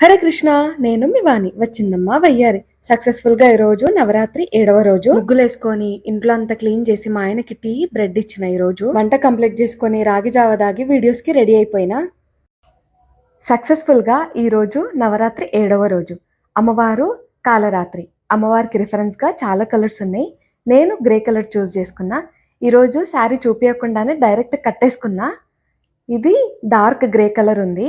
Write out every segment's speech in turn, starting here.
హరే కృష్ణ నేను మీ వాణి. వచ్చిందమ్మా వయ్యారి. సక్సెస్ఫుల్గా ఈ రోజు నవరాత్రి ఏడవ రోజు. ముగ్గులేసుకొని ఇంట్లో అంతా క్లీన్ చేసి మా ఆయనకి టీ బ్రెడ్ ఇచ్చిన ఈ రోజు. వంట కంప్లీట్ చేసుకొని రాగి జావ దాగి వీడియోస్కి రెడీ అయిపోయినా? సక్సెస్ఫుల్గా ఈ రోజు నవరాత్రి ఏడవ రోజు. అమ్మవారు కాలరాత్రి. అమ్మవారికి రిఫరెన్స్గా చాలా కలర్స్ ఉన్నాయి. నేను గ్రే కలర్ చూస్ చేసుకున్నా. ఈరోజు శారీ చూపించకుండానే డైరెక్ట్ కట్టేసుకున్నా ఇది డార్క్ గ్రే కలర్ ఉంది.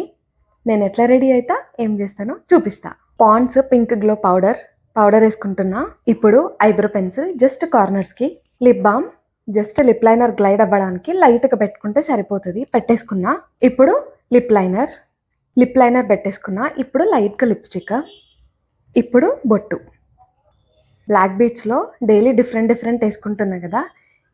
నేను ఎట్లా రెడీ అవుతా ఏం చేస్తానో చూపిస్తా. Pond's pink glow powder powder వేసుకుంటున్నా. ఇప్పుడు eyebrow pencil just కార్నర్స్కి lip balm just lip liner glide అవ్వడానికి లైట్గా పెట్టుకుంటే సరిపోతుంది. పెట్టేసుకున్నా. ఇప్పుడు లిప్ లైనర్ లిప్ లైనర్ పెట్టేసుకున్నా. ఇప్పుడు లైట్గా లిప్స్టిక్ ఇప్పుడు బొట్టు. బ్లాక్ బీట్స్లో డైలీ డిఫరెంట్ డిఫరెంట్ వేసుకుంటున్నా కదా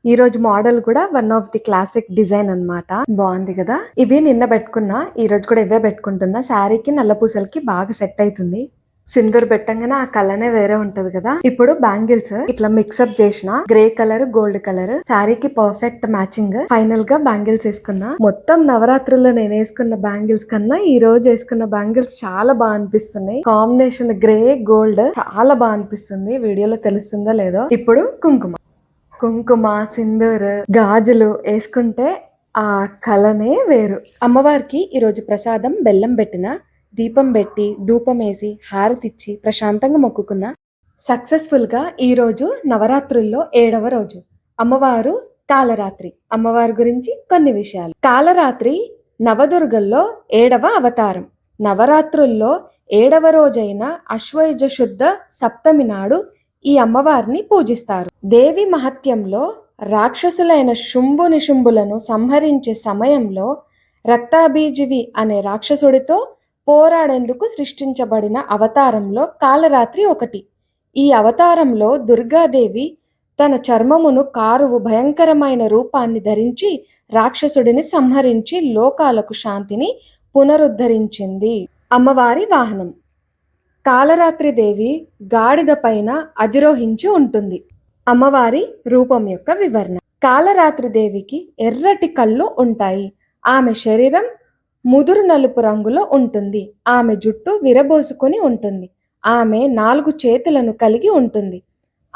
ఈ రోజు మోడల్ కూడా one of the classic design అన్నమాట. బాగుంది కదా? ఇవి నిన్న పెట్టుకున్నా ఈ రోజు కూడా ఇవే పెట్టుకుంటున్నా. శారీకి నల్ల పూసలకి బాగా సెట్ అవుతుంది సింధూర్ పెట్టంగానే ఆ కలనే వేరే ఉంటది కదా? ఇప్పుడు బ్యాంగిల్స్ ఇట్లా మిక్సప్ చేసిన గ్రే కలర్ గోల్డ్ కలర్ శారీకి పర్ఫెక్ట్ మ్యాచింగ్ ఫైనల్గా బ్యాంగిల్స్ వేసుకున్నా. మొత్తం నవరాత్రుల్లో నేను వేసుకున్న బ్యాంగిల్స్ కన్నా ఈ రోజు వేసుకున్న బ్యాంగిల్స్ చాలా బాగా అనిపిస్తున్నాయి. కాంబినేషన్ గ్రే గోల్డ్ చాలా బాగా అనిపిస్తుంది. వీడియోలో తెలుస్తుందో లేదో. ఇప్పుడు కుంకుమ. కుంకుమ సింధూర్ గాజులు వేసుకుంటే ఆ కలనే వేరు. అమ్మవారికి ఈరోజు ప్రసాదం బెల్లం పెట్టిన దీపం పెట్టి ధూపం వేసి హారతిచ్చి ప్రశాంతంగా మొక్కుకున్న సక్సెస్ఫుల్గా ఈరోజు నవరాత్రుల్లో ఏడవ రోజు. అమ్మవారు కాలరాత్రి. అమ్మవారి గురించి కొన్ని విషయాలు. కాలరాత్రి నవదుర్గల్లో ఏడవ అవతారం. నవరాత్రుల్లో ఏడవ రోజైన అశ్వయుజ శుద్ధ సప్తమి నాడు ఈ అమ్మవారిని పూజిస్తారు. దేవి మహత్యంలో రాక్షసులైన శుంభు నిశుంభులను సంహరించే సమయంలో రక్తాబీజివి అనే రాక్షసుడితో పోరాడేందుకు సృష్టించబడిన అవతారంలో కాలరాత్రి ఒకటి. ఈ అవతారంలో దుర్గాదేవి తన చర్మమును కారువు భయంకరమైన రూపాన్ని ధరించి రాక్షసుడిని సంహరించి లోకాలకు శాంతిని పునరుద్ధరించింది. అమ్మవారి వాహనం. కాలరాత్రి దేవి గాడిద పైన అధిరోహించి ఉంటుంది. అమ్మవారి రూపం యొక్క వివరణ. కాలరాత్రి దేవికి ఎర్రటి కళ్ళు ఉంటాయి. ఆమె శరీరం ముదురు నలుపు రంగులో ఉంటుంది. ఆమె జుట్టు విరబోసుకొని ఉంటుంది. ఆమె నాలుగు చేతులను కలిగి ఉంటుంది.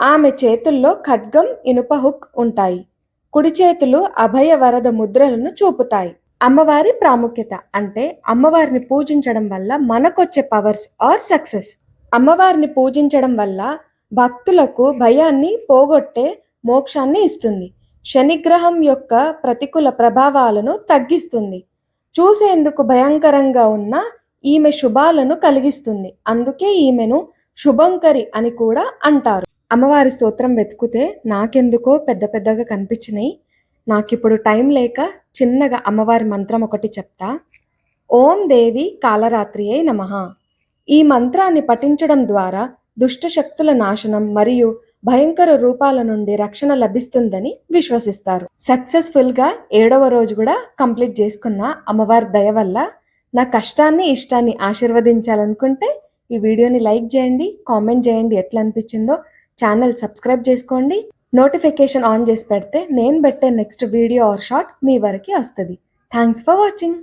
ఆమె చేతుల్లో ఖడ్గం ఇనుప హుక్ ఉంటాయి. కుడి చేతులు అభయ వరద ముద్రలను చూపుతాయి. అమ్మవారి ప్రాముఖ్యత అంటే అమ్మవారిని పూజించడం వల్ల మనకొచ్చే పవర్స్ ఆర్ సక్సెస్. అమ్మవారిని పూజించడం వల్ల భక్తులకు భయాన్ని పోగొట్టే మోక్షాన్ని ఇస్తుంది. శనిగ్రహం యొక్క ప్రతికూల ప్రభావాలను తగ్గిస్తుంది. చూసేందుకు భయంకరంగా ఉన్న ఈమె శుభాలను కలిగిస్తుంది. అందుకే ఈమెను శుభంకరి అని కూడా అంటారు. అమ్మవారి స్తోత్రం వెతుకుతే నాకెందుకో పెద్ద పెద్దగా కనిపించినాయి. నాకిప్పుడు టైం లేక చిన్నగా అమ్మవారి మంత్రం ఒకటి చెప్తా. ఓం దేవి కాలరాత్రియే నమ. ఈ మంత్రాన్ని పఠించడం ద్వారా దుష్ట శక్తుల నాశనం మరియు భయంకర రూపాల నుండి రక్షణ లభిస్తుందని విశ్వసిస్తారు. సక్సెస్ఫుల్గా ఏడవ రోజు కూడా కంప్లీట్ చేసుకున్న అమ్మవారి దయ వల్ల నా కష్టాన్ని ఇష్టాన్ని ఆశీర్వదించాలనుకుంటే ఈ వీడియోని లైక్ చేయండి కామెంట్ చేయండి ఎట్లా అనిపించిందో ఛానల్ సబ్స్క్రైబ్ చేసుకోండి. నోటిఫికేషన్ ఆన్ చేసి పెడితే నేను పెట్టే నెక్స్ట్ వీడియో ఆర్ షార్ట్ మీ వరకు వస్తుంది. Thanks for watching.